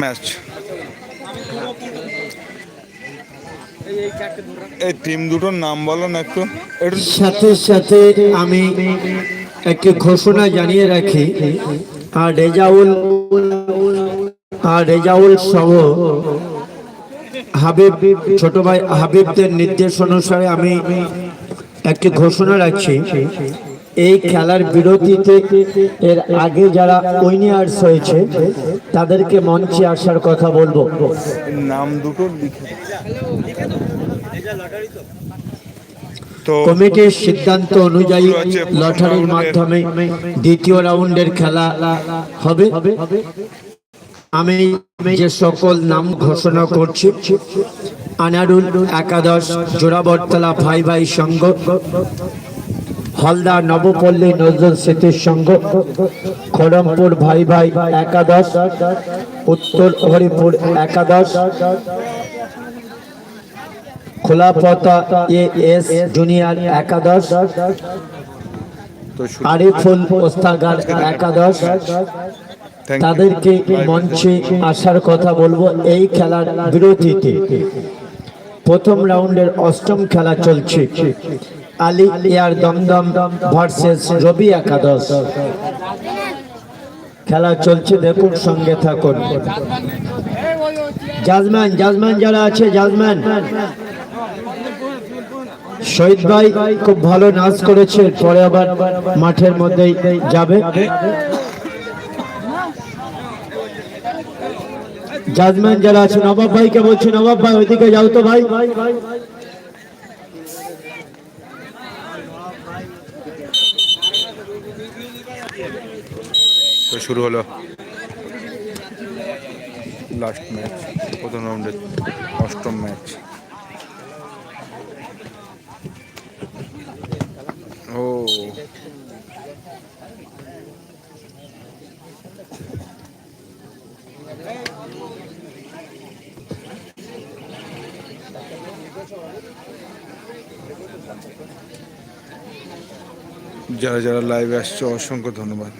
Match. এই team দুটোর নাম বলো না একটু। একটু সাথে সাথে আমি একটি ঘোষণা জানিয়ে রাখি, আর রেজাউল আর রেজাউল সহ হাবিব ছোট ভাই হাবিবদের নির্দেশ অনুসারে আমি একটি ঘোষণা রাখছি। এই খেলার বিরতিতে এর আগে যারা উইনিয়ার্স হয়েছে তাদেরকে মঞ্চে আসার কথা বলব। নাম দুটো লিখে কমিটির সিদ্ধান্ত অনুযায়ী লটারির মাধ্যমে দ্বিতীয় রাউন্ডের খেলা হবে। আমি যে সকল নাম ঘোষণা করছি আনারুল একাদশ জোড়াবরতলা ভাই ভাই সংঘ হলদা নবপল্লী নজরুল স্মৃতির সংঘ খড়মপুর ভাই ভাই একাদশ, উত্তর হরিপুর একাদশ খোলাপতা এ এস জুনিয়র একাদশ, আরিফুল ওস্তাগার একাদশ। তাদেরকে মঞ্চে আসার কথা বলব এই খেলার বিরতিতে। প্রথম রাউন্ডের অষ্টম খেলা চলছে। আলী এয়ার দমদম ভার্সেস রবি একাদশ। খেলা চলছে দেখুন সঙ্গে থাকুন। জাজম্যান জাজম্যান যারা আছে জাজম্যান শহীদ ভাই খুব ভালো নাচ করেছে, পরে আবার মাঠের মধ্যেই যাবে। জাজম্যান যারা আছে, নবাব ভাইকে বলছি, নবাব ভাই, ওইদিকে যাও তো ভাই। তো শুরু হলো লাস্ট ম্যাচ প্রথম রাউন্ডের অষ্টম ম্যাচ ও। যারা যারা লাইভে আসছে, অসংখ্য ধন্যবাদ।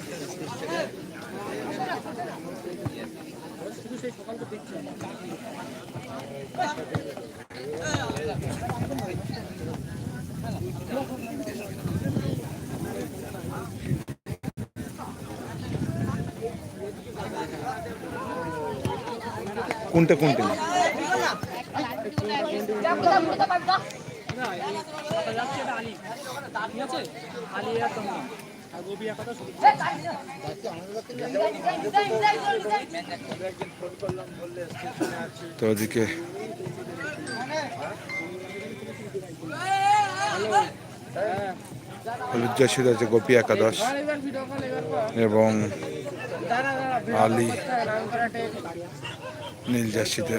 তো ওদিকে হলুদ জার্সিতে আছে গোপী একাদশ এবং আলী নীল জার্সিতে।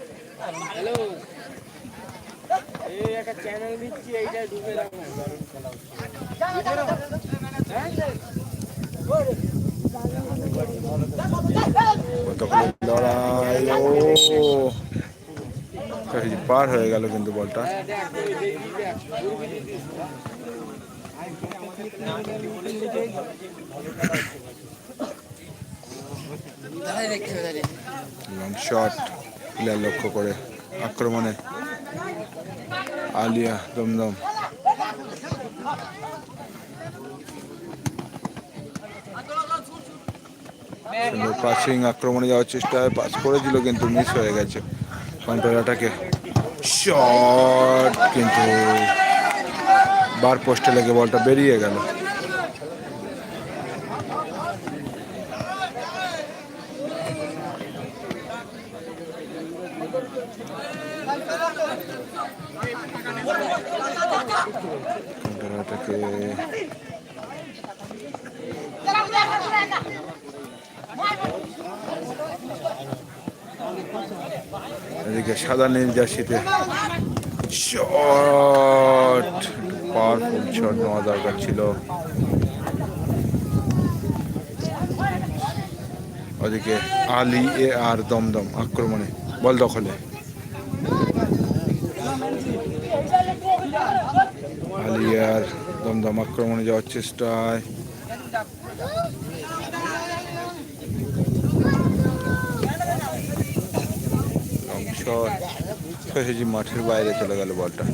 হ্যালো। এই একটা চ্যানেল দিচ্ছি, এইটা ঢুকে রাখো কতগুলো লড়াই, ও। পার হয়ে গেল কিন্তু বলটা। লং শট প্লেয়ার লক্ষ্য করে। আক্রমণে আলিয়া দমদম। পাসিং আক্রমণে যাওয়ার চেষ্টায় পাস করেছিল, কিন্তু মিস হয়ে গেছে। কন্ট্রোলারটাকে শট কিন্তু বার পোস্টে লেগে বলটা বেরিয়ে গেল। কন্ট্রোলারটাকে এদিকে সাদা নীল জার্সিতে শট পাওয়ারফুল শট নেওয়া দরকার ছিল। ওদিকে আলী এ আর দমদম আক্রমণে, বল দখলে। আলী আর দমদম আক্রমণে যাওয়ার চেষ্টায়। মাঠের বাইরে চলে গেল বলটা।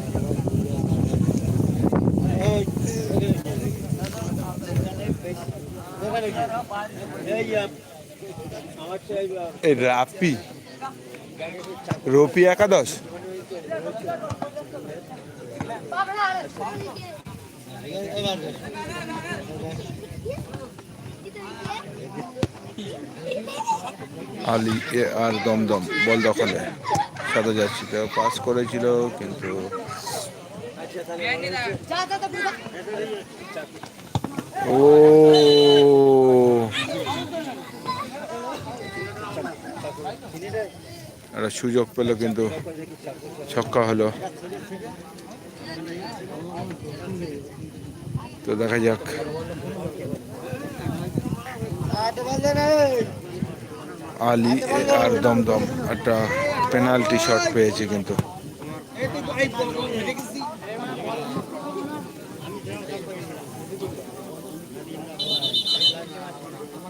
রাপি রপি একাদশ? আলী এ আর দমদম, বল দখলে। সাদা যাচ্ছি তো পাস করেছিল, কিন্তু ও একটা সুযোগ পেল, কিন্তু ছক্কা হলো। তো দেখা যাক। আলি আর দমদম একটা পেনাল্টি শট পেয়েছে কিন্তু।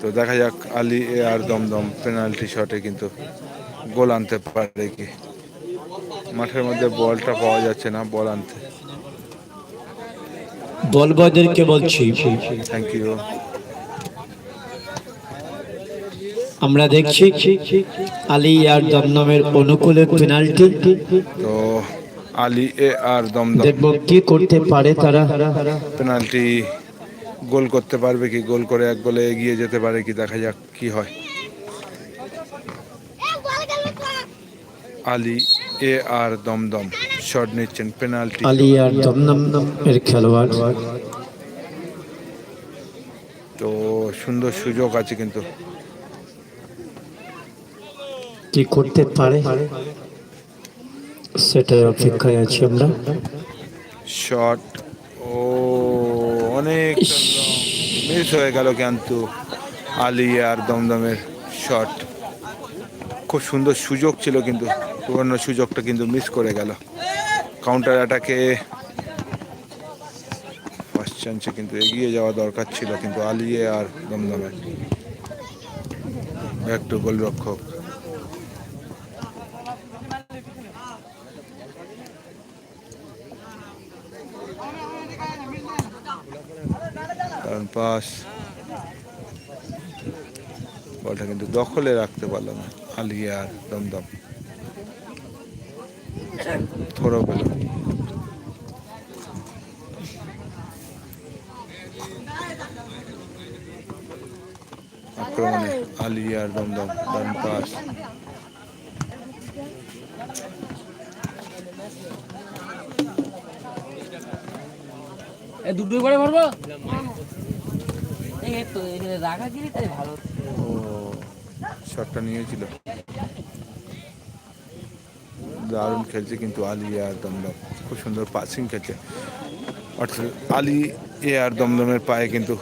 তো দেখা যাক আলি এ আর দমদম পেনাল্টি শটে কিন্তু গোল আনতে পারে কি। মাঠের মধ্যে বলটা পাওয়া যাচ্ছে না, বল আনতে। বল বয়দেরকে বলছি আমরা দেখছি আলী আর দমদমের অনুকূলে পেনাল্টি। তো আলী এ আর দমদম। দেখব কি করতে পারে তারা। পেনাল্টি গোল করতে পারবে কি? গোল করে এক গোলে এগিয়ে যেতে পারে কি? দেখা যাক কি হয়। Ali A R Dumdum. Shot নিচ্ছেন পেনাল্টি আলী আর দমদম এর খেলোয়াড় তো সুন্দর সুযোগ আছে কিন্তু কি করতে পারে সেটাই অপেক্ষায় আছি আমরা শট ও অনেক মিস হয়ে গেল কিন্তু আলী আর দমদমের শট খুব সুন্দর সুযোগ ছিল কিন্তু পুরনো সুযোগটা কিন্তু মিস করে গেল কাউন্টার অ্যাটাকে ফার্স্ট চান্সে কিন্তু এগিয়ে যাওয়া দরকার ছিল, কিন্তু আলিয়ে আর দমদমের একটু গোলরক্ষক। কারণ পাস বলটা কিন্তু দখলে রাখতে পারল না, আলিয়া আর দমদম। থোড়ো পেল আক্রমণে আলিয়া আর দমদম ডান এ দুটো করে মারবো? এই তো এখানে রাখা গিরি তাই ভালো। ও শটটা নিয়েছিল। দারুণ খেলছে কিন্তু আলী আর দমদম। খুব সুন্দর পাসিং খেলছে। অর্থাৎ আলী এ আর দমদমের পায়ে কিন্তু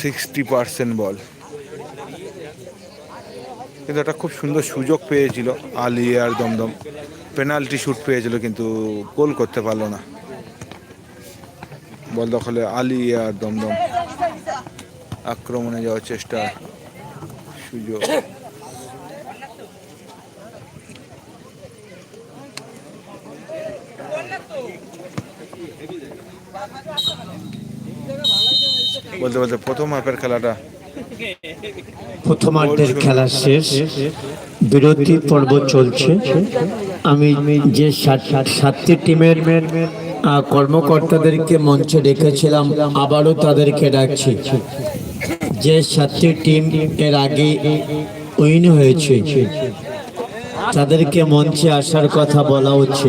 সিক্সটি পার্সেন্ট বল কিন্তু একটা খুব সুন্দর সুযোগ পেয়েছিল Ali R Dumdum. Penalty shoot পেয়েছিল কিন্তু গোল করতে পারল না। বল দখলে আলী আর দমদম। আক্রমণে যাওয়ার চেষ্টা সুযোগ। বলতে বলতে প্রথম হাফের খেলাটা। প্রথমার্ধের খেলা শেষ। বিরতি পর্ব চলছে। আমি যে সাতটি টিমের কর্মকর্তাদেরকে মঞ্চে ডেকেছিলাম, আবারও তাদেরকে ডাকছি। যে সাতটি টিম এর আগে উইন হয়েছে, তাদেরকে মঞ্চে আসার কথা বলা হচ্ছে।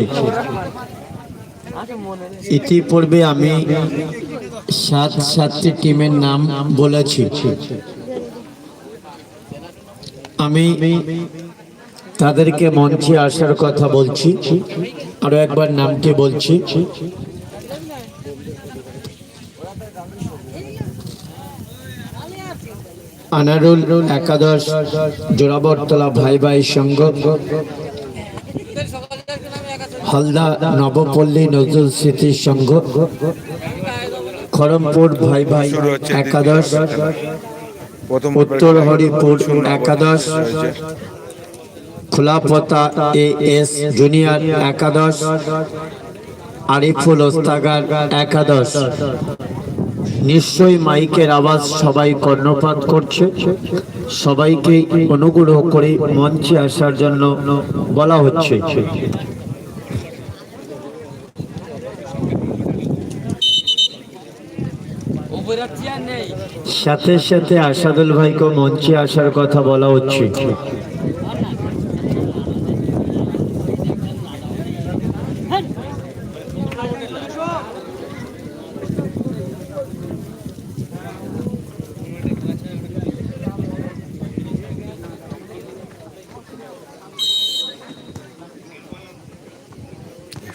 ইতিপূর্বে আমি সাত সাতটি টিমের নাম বলেছি। আমি তাদেরকে মঞ্চে আসার কথা বলছি, আরও একবার নামটি বলছি। আনারুল একাদশ জোড়াবরতলা ভাই ভাই সংঘ হালদা নবপল্লী নজরুল স্মৃতি সংঘ খড়মপুর ভাই ভাই একাদশ। উত্তর হরিপুর একাদশ। খোলাপতা এ এস জুনিয়র একাদশ। আরিফুল ওস্তাগার একাদশ। নিশ্চয়ই মাইকের আওয়াজ সবাই কর্ণপাত করছে। সবাইকে অনুগ্রহ করে মঞ্চে আসার জন্য বলা হচ্ছে। সাথে সাথে আসাদুল ভাইকে মঞ্চে আসার কথা বলা হচ্ছে।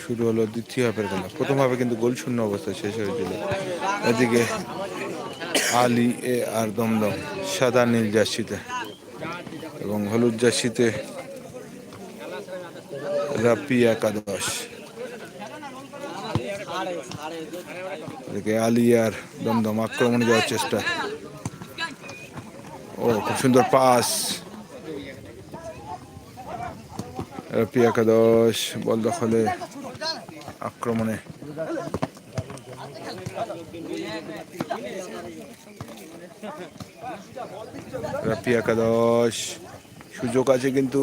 শুরু হলো দ্বিতীয় হাফের খেলা। প্রথম হাফে কিন্তু গোল শূন্য অবস্থায় শেষ হয়েছিল এদিকে আলী এ আর দমদম, সাদা নীল জার্সিতে এবং হলুদ জার্সিতে রাপি একাদশ। আলী আর দমদম আক্রমণে যাওয়ার চেষ্টা। ও, খুব সুন্দর পাস। রাপি একাদশ, বল দখলে আক্রমণে। রাপি একাদশ। সুযোগ আছে কিন্তু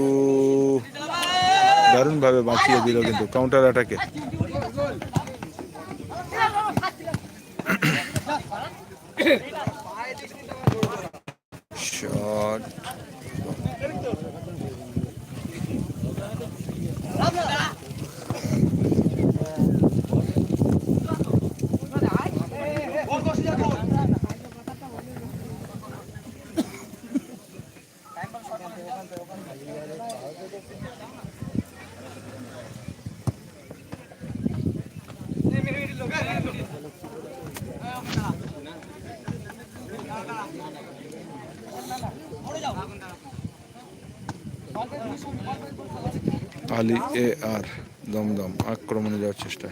দারুণভাবে বাঁচিয়ে দিল কিন্তু counter অ্যাটাকে shot Ali A R Dumdum আক্রমণে যাওয়ার চেষ্টা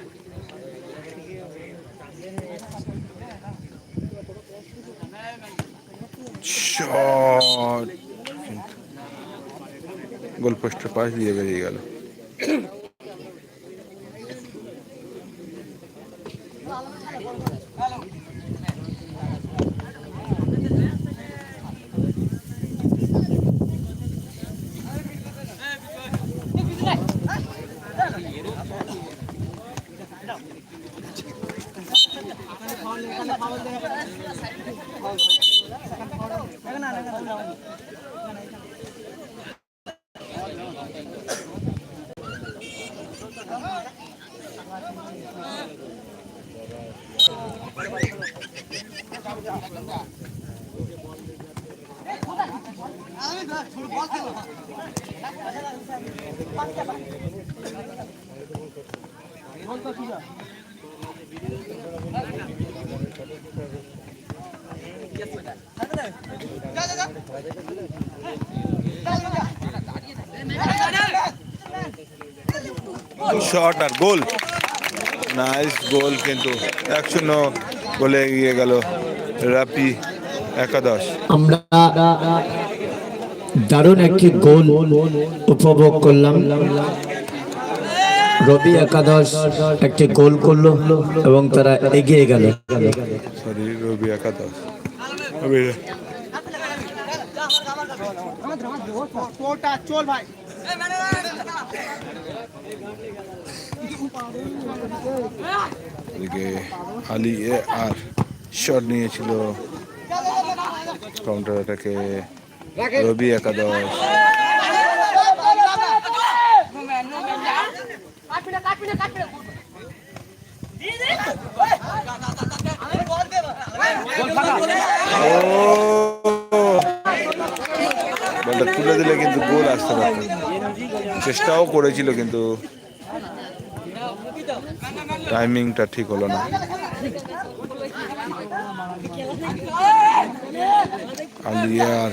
গোলপোস্টের পাশ দিয়ে বেরিয়ে গেল। শট আর গোল নাইস গোল কিন্তু। এক শূন্য গোলে এগিয়ে গেল রাপি একাদশ। আমরা দারুণ একটি গোল উপভোগ করলাম। রবি একাদশ একটি গোল করল এবং তারা এগিয়ে গেল। সরি রবি একাদশ। রবি চল ভাই। এদিকে এ আর শট নিয়েছিল। কাউন্টার অ্যাটাকে রবি একাদশ। ও! বলটা তুলে দিলে কিন্তু গোল আসতে পারত। চেষ্টাও করেছিল কিন্তু টাইমিংটা ঠিক হলো না। আলিয়ার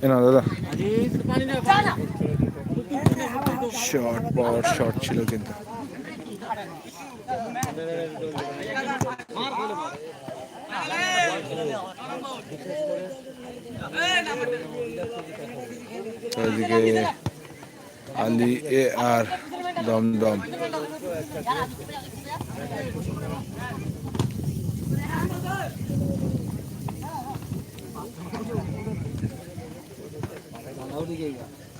দে না দাদা। পানি শর্ট পাওয়ার শর্ট ছিল কিন্তু। আলি এ আর দমদম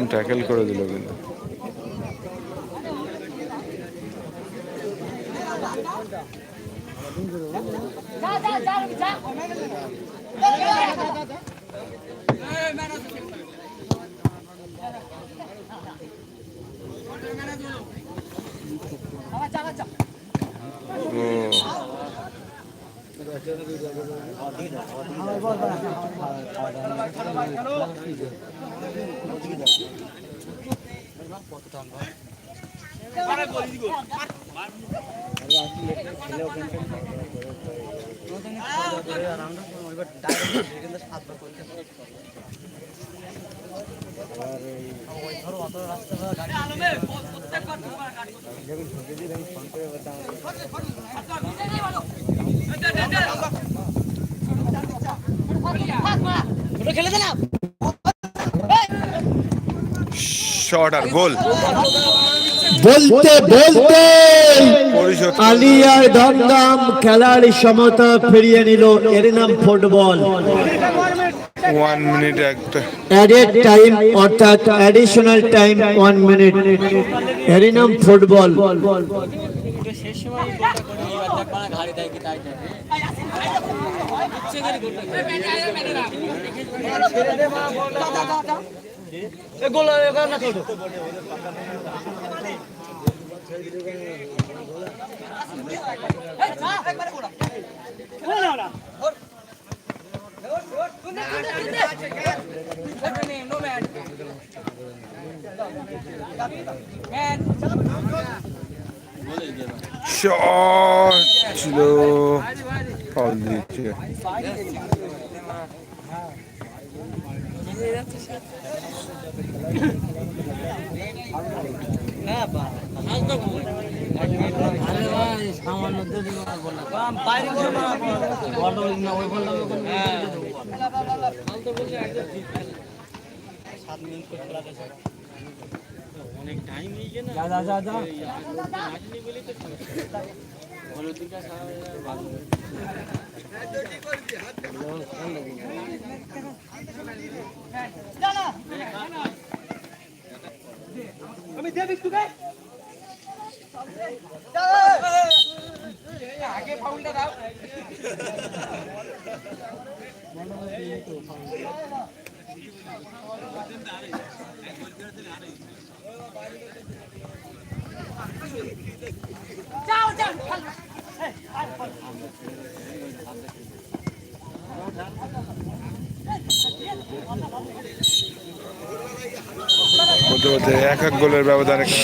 দারুণ ট্যাকেল করে দিল কিন্তু। ও। শর্ট আর গোল। বলতে বলতে আলিয়ার দমদম খেলার সমতা ফিরিয়ে নিল এর নাম ফুটবল। ওয়ান মিনিট একটা। অ্যাডেড টাইম অর্থাৎ অ্যাডিশনাল টাইম ওয়ান মিনিট এর নাম ফুটবল। শেষ মানে ইচ্ছে করে গোলটা শট ছিল ফাউল দিচ্ছে অনেক টাইম হয়ে গেছে গেল যা যা যা আমি দেবি তোকে আগে ফাউলটা দাও Thank you.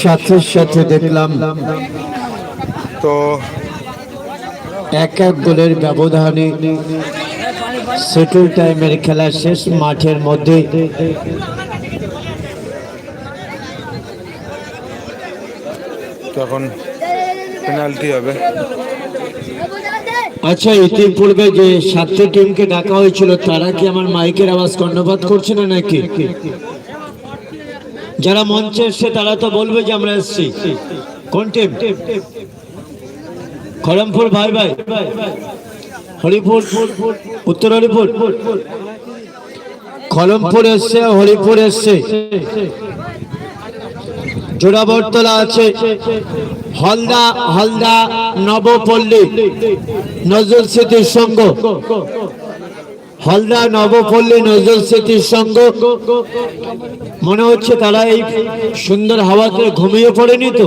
সাথে সাথে দেখলাম। তো এক এক গোলের ব্যবধানে সেটেল টাইমের খেলা শেষ মাঠের মধ্যে। তখন পেনাল্টি হবে। আচ্ছা ইতিপূর্বে যে সাতটি টিমকে ডাকা হয়েছিল, তারা কি আমার মাইকের আওয়াজ কর্ণপাত করছে না নাকি? যারা মঞ্চে এসছে, তারা তো বলবে যে আমরা এসছি। কোন টিম খড়মপুর ভাই ভাই। হরিপুর, উত্তর হরিপুর। খড়মপুর এসছে, হরিপুর এসছে। জোড়াবরতলা আছে। হলদা হলদা নবপল্লী, নজরুল স্মৃতির সঙ্গ। হলদা, নবপল্লী, নজরুল স্মৃতির সঙ্গ। মনে হচ্ছে তারা এই সুন্দর হাওয়াতে ঘুমিয়ে পড়েনি তো?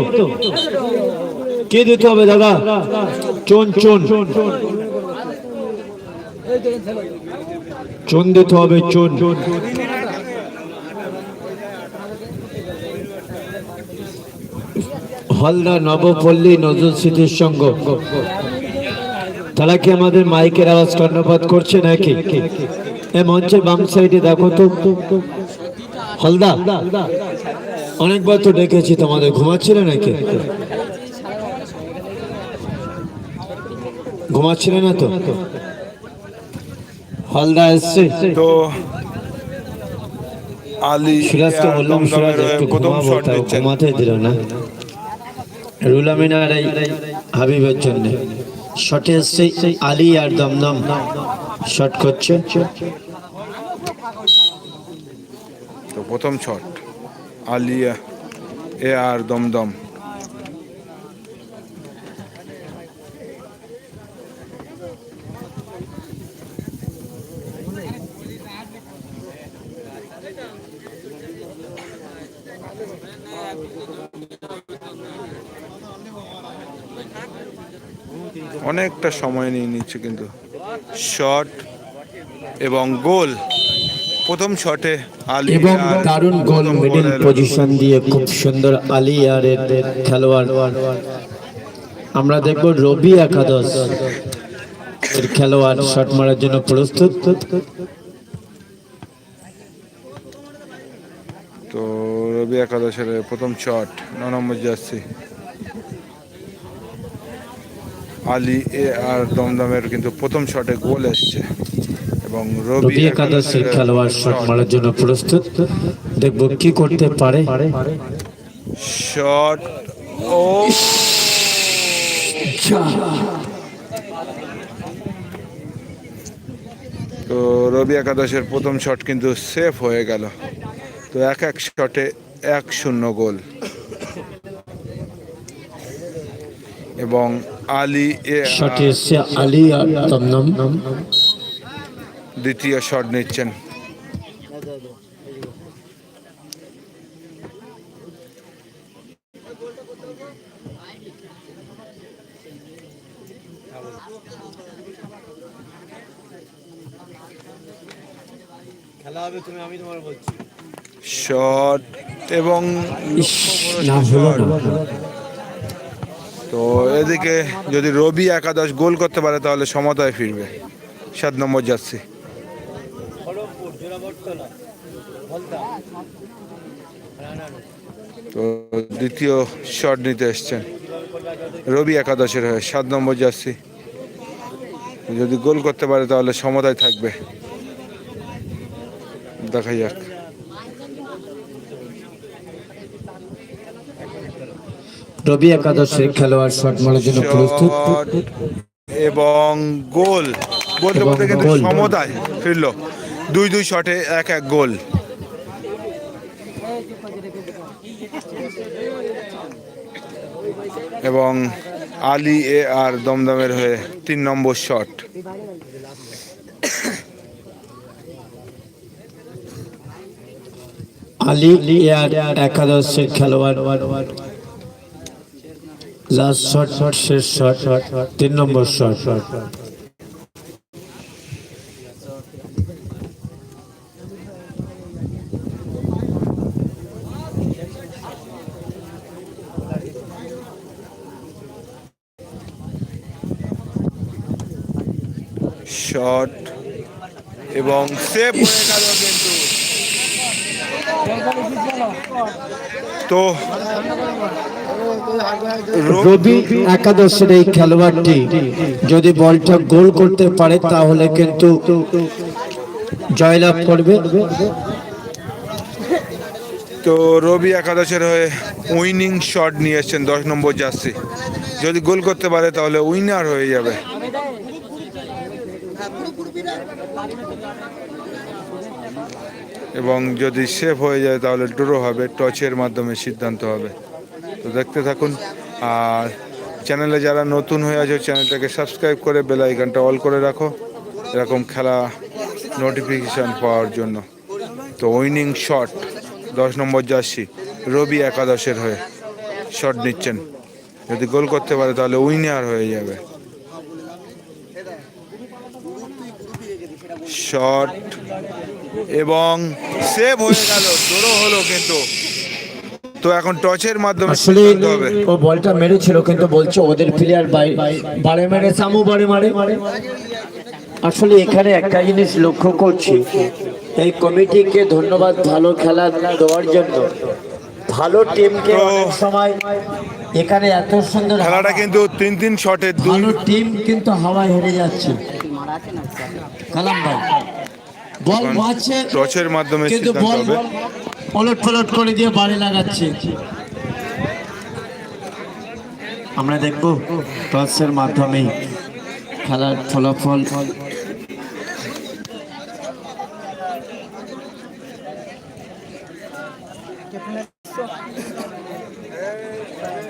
কে দিতে হবে দাদা? চুন চুন। চুন দিতে হবে, চুন। হলদা নবপল্লী নজরুল স্মৃতির সঙ্গ। তারা কি আমাদের মাইকের আওয়াজ কর্ণপাত করছে নাকি? এ মঞ্চের বাম সাইডে দেখো তো। হলদা অনেকবার তো ডেকেছি তোমাদের ঘুমাচ্ছিলে নাকি? ঘুমাচ্ছিলে না তো? হলদা এসছে। তো আলী সিরাজকে বললাম সিরাজ একটু ঘুমাবো তাও ঘুমাতে দিল না। রুলামিনার এই হাবিবের জন্য। শটে এসছে আলী আর দমদম। শট করছে। তো প্রথম shot Aliya A R Dumdum. অনেকটা সময় নিয়ে নিচ্ছে কিন্তু। শট এবং গোল প্রথম শটে আলী এবং দারুণ গোল মিডিল পজিশন দিয়ে খুব সুন্দর আলী আর এর খেলোয়াড়। আমরা দেখব রবি একাদশ। এর খেলোয়াড় শট মারার জন্য প্রস্তুত। তো রবি একাদশের প্রথম শট ন নম্বর জার্সি আলী এ আর দমদমের কিন্তু প্রথম শটে গোল এসছে। এবং রবি একাদশের খেলোয়াড় শট মারার জন্য প্রস্তুত। দেখব কি করতে পারে। শট ও! তো রবি একাদশের প্রথম শট কিন্তু সেফ হয়ে গেল। তো এক এক শটে এক শূন্য গোল। এবং আলী শটে এসছে দ্বিতীয় শট নিচ্ছেন। শট এবং না হলো না। তো এদিকে যদি রবি একাদশ গোল করতে পারে, তাহলে সমতায় ফিরবে। সাত নম্বর যাচ্ছি তো দ্বিতীয় শট নিতে এসছেন রবি একাদশের হয়ে, সাত নম্বর যাচ্ছি যদি গোল করতে পারে, তাহলে সমতায় থাকবে। দেখা যাক। রবি একাদশের খেলোয়াড় শট মারার জন্য প্রস্তুত। এবং গোল। বলতে বলতে কিন্তু সমতায় ফিরল। দুই দুই শটে এক এক গোল। এবং আলী এ আর দমদমের হয়ে তিন নম্বর শট। আলী এ আর একাদশের খেলোয়াড়। লাস্ট শট শট শেষ শট তিন নম্বর শট শট এবং সেভ হয়ে গেল কিন্তু। তো রবি একাদশের এই খেলোয়াড়টি যদি বলটা গোল করতে পারে, তাহলে কিন্তু জয়লাভ করবে। তো রবি একাদশের হয়ে উইনিং শট নিয়ে এসছেন দশ নম্বর জার্সি। যদি গোল করতে পারে, তাহলে উইনার হয়ে যাবে। এবং যদি সেভ হয়ে যায়, তাহলে ড্র হবে, টচের মাধ্যমে সিদ্ধান্ত হবে। তো দেখতে থাকুন। আর চ্যানেলে যারা নতুন হয়ে আছে, চ্যানেলটাকে সাবস্ক্রাইব করে বেল আইকনটা অল করে রাখো। এরকম খেলা নোটিফিকেশান পাওয়ার জন্য। তো উইনিং শট দশ নম্বর জার্সি, রবি একাদশের হয়ে শট নিচ্ছেন। যদি গোল করতে পারে, তাহলে উইনার হয়ে যাবে। শট এবং সেভ হয়ে গেল জোরও হলো কিন্তু। তো এখন টচের মাধ্যমে আসলে ও বলটা মেরেছিল কিন্তু বলছে ওদের প্লেয়ার বাই বারে মেরে সামু বারে মারে আসলে এখানে একটা জিনিস লক্ষ্য করছি এই কমিটিকে ধন্যবাদ ভালো খেলা দেওয়ার জন্য। ভালো টিমকে অনেক সময় এখানে এত সুন্দর খেলাটা কিন্তু তিন তিন শটের ভালো টিম কিন্তু হাওয়ায় হেরে যাচ্ছে। কালাম ভাই বল মারছে টচের মাধ্যমে কিন্তু সিদ্ধান্ত হবে। পলট পলট করে দিয়ে বাড়ি লাগাচ্ছে আমরা দেখব টসের মাধ্যমে খেলার ফলাফল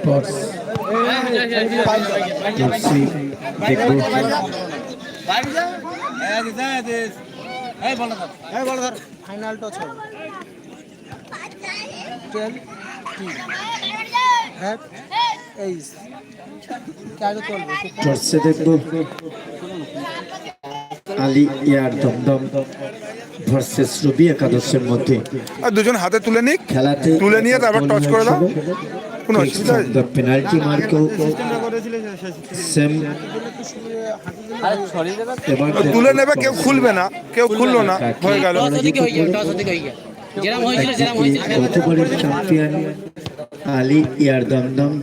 টস ফাইনাল টচ হবে টেল কি হ্যাঁ এই কাজে চলবে টসে দেখব। আলী ইয়ার দমদম ভার্সেস রবি একাদশের মধ্যে। আর দুজন হাতে তুলে নিক খেলাতে তুলে নিয়ে তারপর touch করে দাও। কোনো অসুবিধা দ্য পেনাল্টি মার্কেও সেম তুলে নেবে কেউ খুলবে না কেউ খুললো না। হয়ে গেল। গতবারের champion Ali air Dumdum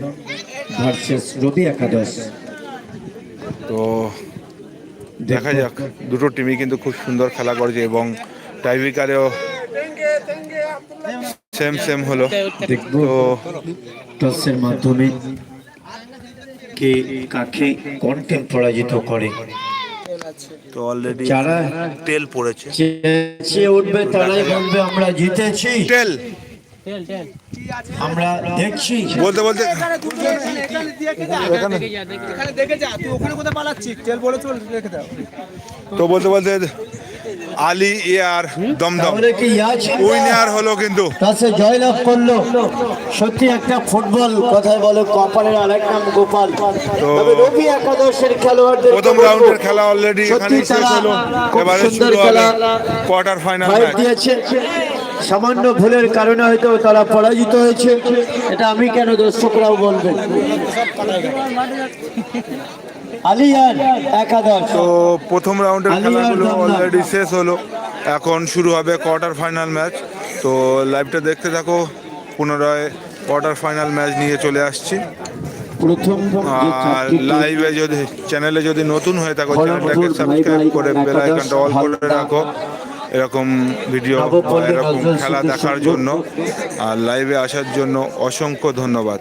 versus Robi একাদশ। তো দেখা যাক দুটো টিমই কিন্তু খুব সুন্দর খেলা করেছে এবং টাইব্রেকারেও সেম সেম হলো। দেখব টসের মাধ্যমে কে কাকে কোন টিম পরাজিত করে। তো অলরেডি যারা তেল পড়েছে। যে উঠবে তারাই বলবে আমরা জিতেছি। তেল। টেল টেল আমরা দেখছি। বলতে বলতে। দেখে যা দেখে এখানে। দেখে যা। তুই ওখানে কোথায় পালাচ্ছিস? তেল বলে চল রেখে দাও। তো বলতে বলতে আলী ইয়ার দমদম। উইনার হলো কিন্তু। কাছে জয়লাভ করল। সত্যি একটা ফুটবল কথায় বলে কপালের আরেক নাম গোপাল। তবে রবি একাদশের খেলোয়াড়দের প্রথম রাউন্ডের খেলা অলরেডি এখানেই শেষ হলো। এবারে শুরু হবে কোয়ার্টার ফাইনাল ম্যাচ দিয়েছে। সামান্য ভুলের কারণে হয়তো তারা পরাজিত হয়েছে। এটা আমি কেন দর্শকরাও বলবেন আলিয়ার একাদশ। তো প্রথম রাউন্ডের খেলাগুলো অলরেডি শেষ হলো। এখন শুরু হবে কোয়ার্টার ফাইনাল ম্যাচ তো লাইভটা দেখতে থাকো। পুনরায় কোয়ার্টার ফাইনাল ম্যাচ নিয়ে চলে আসছি। প্রথম আর লাইভে যদি চ্যানেলে যদি নতুন হয়ে থাকো চ্যানেলটাকে সাবস্ক্রাইব করে বেল আইকনটা অল করে রাখো। এরকম ভিডিও এরকম খেলা দেখার জন্য। আর লাইভে আসার জন্য অসংখ্য ধন্যবাদ।